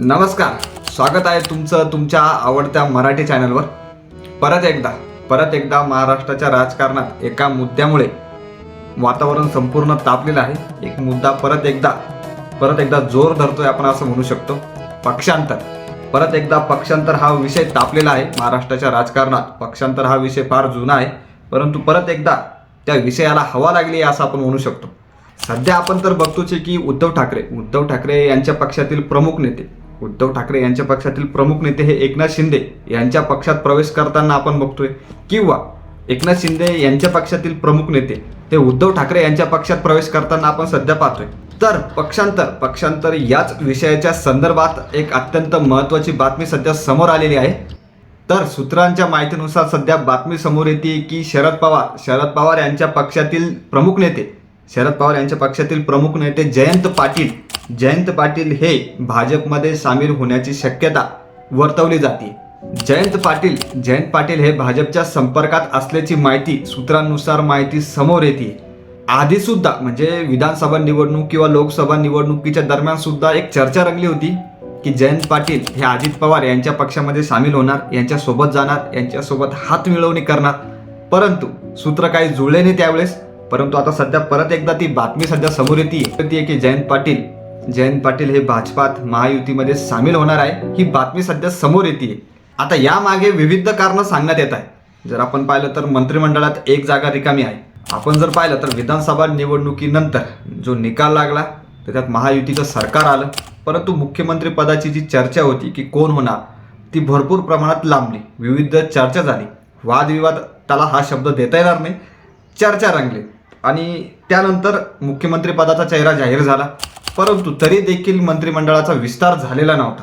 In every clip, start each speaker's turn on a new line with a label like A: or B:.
A: नमस्कार. स्वागत आहे तुमचं तुमच्या आवडत्या मराठी चॅनलवर. परत एकदा परत एकदा महाराष्ट्राच्या राजकारणात एका मुद्द्यामुळे वातावरण संपूर्ण तापलेलं आहे. एक मुद्दा परत एकदा परत एकदा जोर धरतोय आपण असं म्हणू शकतो. पक्षांतर. परत एकदा पक्षांतर हा विषय तापलेला आहे. महाराष्ट्राच्या राजकारणात पक्षांतर हा विषय फार जुना आहे. परंतु परत एकदा त्या विषयाला हवा लागली आहे असं आपण म्हणू शकतो. सध्या आपण तर बघतोच आहे की उद्धव ठाकरे उद्धव ठाकरे यांच्या पक्षातील प्रमुख नेते उद्धव ठाकरे यांच्या पक्षातील प्रमुख नेते हे एकनाथ शिंदे यांच्या पक्षात प्रवेश करताना आपण बघतोय. किंवा एकनाथ शिंदे यांच्या पक्षातील प्रमुख नेते ते उद्धव ठाकरे यांच्या पक्षात प्रवेश करताना आपण सध्या पाहतोय. तर पक्षांतर पक्षांतर याच विषयाच्या संदर्भात एक अत्यंत महत्त्वाची बातमी सध्या समोर आलेली आहे. तर सूत्रांच्या माहितीनुसार सध्या बातमी समोर येते की शरद पवार शरद पवार यांच्या पक्षातील प्रमुख नेते शरद पवार यांच्या पक्षातील प्रमुख नेते जयंत पाटील जयंत पाटील हे भाजपमध्ये सामील होण्याची शक्यता वर्तवली जाते. जयंत पाटील जयंत पाटील हे भाजपच्या संपर्कात असल्याची माहिती सूत्रांनुसार माहिती समोर येते. आधीसुद्धा म्हणजे विधानसभा निवडणूक किंवा लोकसभा निवडणुकीच्या दरम्यान सुद्धा एक चर्चा रंगली होती की जयंत पाटील हे अजित पवार यांच्या पक्षामध्ये सामील होणार यांच्यासोबत जाणार यांच्यासोबत हात मिळवणी करणार. परंतु सूत्र काही जुळले नाही त्यावेळेस. परंतु आता सध्या परत एकदा ती बातमी सध्या समोर येते. की जयंत पाटील जयंत पाटील हे भाजपात महायुतीमध्ये सामील होणार आहे ही बातमी सध्या समोर येते आता यामागे विविध कारणं सांगण्यात येत आहे जर आपण पाहिलं तर मंत्रिमंडळात एक जागा रिकामी आहे. आपण जर पाहिलं तर विधानसभा निवडणुकीनंतर जो निकाल लागला त्याच्यात महायुतीचं सरकार आलं. परंतु मुख्यमंत्री पदाची जी चर्चा होती की कोण होणार ती भरपूर प्रमाणात लांबली. विविध चर्चा झाली. वादविवाद त्याला हा शब्द देता येणार नाही. चर्चा रंगली. आणि त्यानंतर मुख्यमंत्री पदाचा चेहरा जाहीर झाला. परंतु तरी देखील मंत्रिमंडळाचा विस्तार झालेला नव्हता.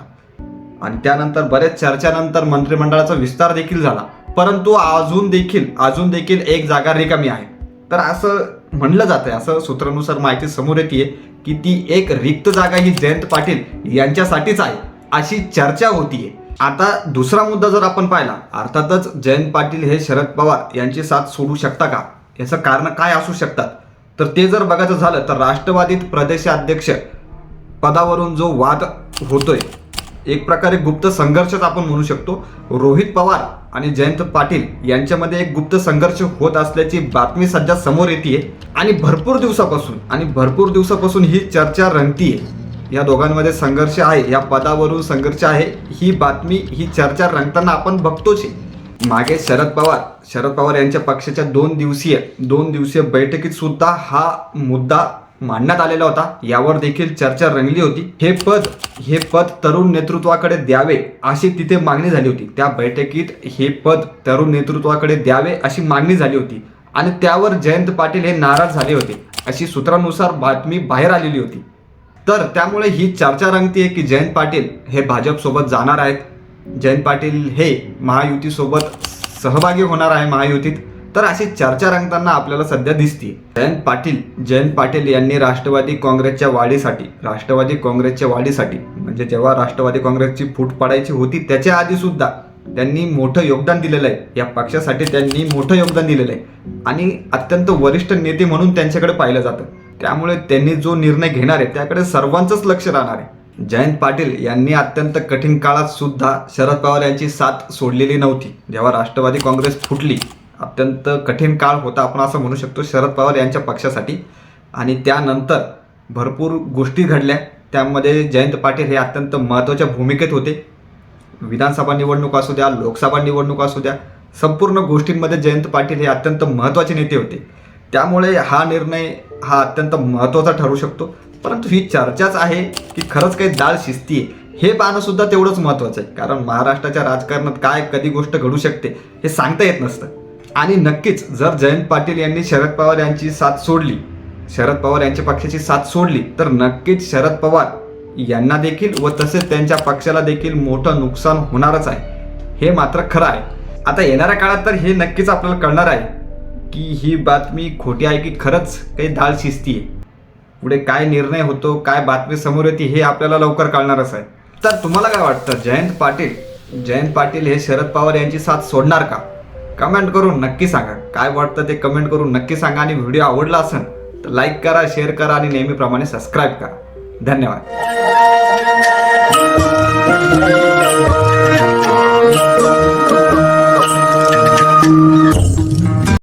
A: आणि त्यानंतर बऱ्याच चर्चानंतर मंत्रिमंडळाचा विस्तार देखील झाला. परंतु अजून देखील अजून देखील एक जागा रिकामी आहे. तर असं म्हणलं जातंय असं सूत्रानुसार माहिती समोर येते की ती एक रिक्त जागा ही जयंत पाटील यांच्यासाठीच आहे अशी चर्चा होतीये. आता दुसरा मुद्दा जर आपण पाहिला अर्थातच जयंत पाटील हे शरद पवार यांची साथ सोडू शकता का? याचं कारण काय असू शकतात? तर ते जर बघायचं झालं तर राष्ट्रवादीत प्रदेशाध्यक्ष पदावरून जो वाद होतोय एक प्रकारे गुप्त संघर्षच आपण म्हणू शकतो. रोहित पवार आणि जयंत पाटील यांच्यामध्ये एक गुप्त संघर्ष होत असल्याची बातमी सध्या समोर येते आणि भरपूर दिवसापासून आणि भरपूर दिवसापासून ही चर्चा रंगतीये. या दोघांमध्ये संघर्ष आहे या पदावरून संघर्ष आहे ही बातमी ही चर्चा रंगताना आपण बघतोच आहे. मागे शरद पवार. शरद पवार यांच्या पक्षाच्या दोन दिवसीय दोन दिवसीय बैठकीत सुद्धा हा मुद्दा मांडण्यात आलेला होता. यावर देखील चर्चा रंगली होती. हे पद हे पद तरुण नेतृत्वाकडे द्यावे अशी तिथे मागणी झाली होती. त्या बैठकीत हे पद तरुण नेतृत्वाकडे द्यावे अशी मागणी झाली होती आणि त्यावर जयंत पाटील हे नाराज झाले होते अशी सूत्रानुसार बातमी बाहेर आलेली होती. तर त्यामुळे ही चर्चा रंगतीये की जयंत पाटील हे भाजपसोबत जाणार आहेत. जयंत पाटील हे महायुतीसोबत सहभागी होणार आहे महायुतीत. तर अशी चर्चा रंगताना आपल्याला सध्या दिसते जयंत पाटील जयंत पाटील यांनी राष्ट्रवादी काँग्रेसच्या वाढीसाठी राष्ट्रवादी काँग्रेसच्या वाढीसाठी म्हणजे जेव्हा राष्ट्रवादी काँग्रेसची फूट पाडायची होती त्याच्या आधी सुद्धा त्यांनी मोठं योगदान दिलेलं आहे. या पक्षासाठी त्यांनी मोठं योगदान दिलेलं आहे. आणि अत्यंत वरिष्ठ नेते म्हणून त्यांच्याकडे पाहिलं जातं. त्यामुळे त्यांनी जो निर्णय घेणार आहे त्याकडे सर्वांचंच लक्ष राहणार आहे. जयंत पाटील यांनी अत्यंत कठीण काळात सुद्धा शरद पवार यांची साथ सोडलेली नव्हती. जेव्हा राष्ट्रवादी काँग्रेस फुटली अत्यंत कठीण काळ होता आपण असं म्हणू शकतो शरद पवार यांच्या पक्षासाठी. आणि त्यानंतर भरपूर गोष्टी घडल्या. त्यामध्ये जयंत पाटील हे अत्यंत महत्त्वाच्या भूमिकेत होते. विधानसभा निवडणूक असू द्या लोकसभा निवडणूक असू द्या संपूर्ण गोष्टींमध्ये जयंत पाटील हे अत्यंत महत्त्वाचे नेते होते. त्यामुळे हा निर्णय हा अत्यंत महत्त्वाचा ठरू शकतो. परंतु ही चर्चाच आहे की खरंच काही दाळ शिस्ती आहे हे पाहणं सुद्धा तेवढंच महत्त्वाचं आहे. कारण महाराष्ट्राच्या राजकारणात काय कधी गोष्ट घडू शकते हे सांगता येत नसतं. आणि नक्कीच जर जयंत पाटील यांनी शरद पवार यांची साथ सोडली शरद पवार यांच्या पक्षाची साथ सोडली तर नक्कीच शरद पवार यांना देखील व तसेच त्यांच्या पक्षाला देखील मोठं नुकसान होणारच आहे. हे मात्र खरं आहे. आता येणाऱ्या काळात तर हे नक्कीच आपल्याला कळणार आहे की ही बातमी खोटी आहे की खरंच काही दाळ शिस्ती आहे पुढे काय निर्णय होतो काय बातमी समोर येते हे आपल्याला लवकर कळणारच आहे. तर तुम्हाला काय वाटतं जयंत पाटील जयंत पाटील हे शरद पवार यांची साथ सोडणार का? कमेंट करून नक्की सांगा. काय वाटतं ते कमेंट करून नक्की सांगा आणि व्हिडिओ आवडला असेल तर लाईक करा शेअर करा आणि नेहमीप्रमाणे सबस्क्राईब करा. धन्यवाद.